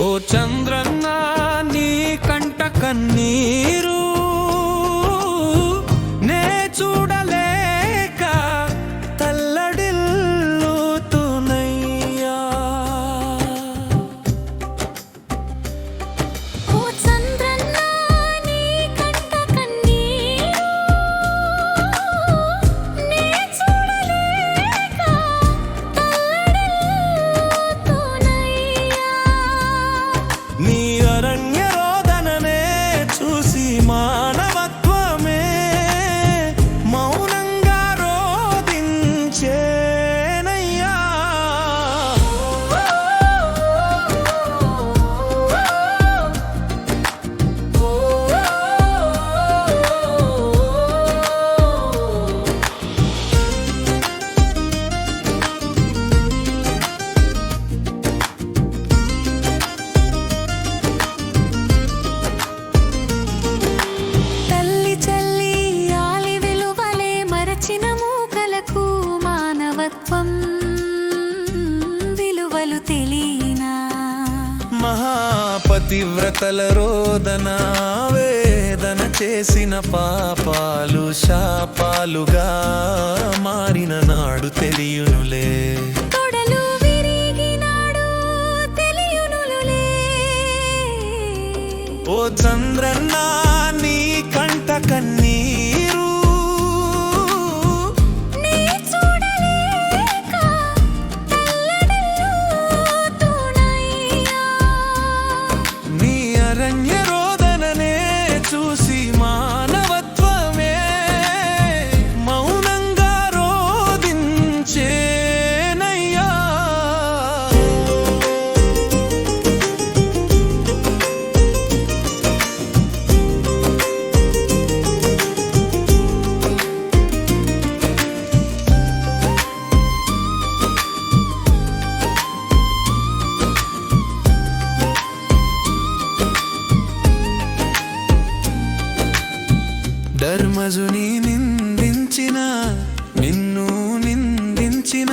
ఓ చంద్రన్న నీ కంట కన్నీరు మహాపతివ్రతల రోదన వేదన చేసిన పాపాలు శాపాలుగా మారిన నాడు తెలియనులే. ఓ చంద్రన్న నీ కంట కన్నీరు మజుని నిందించిన నిన్ను నిందించిన.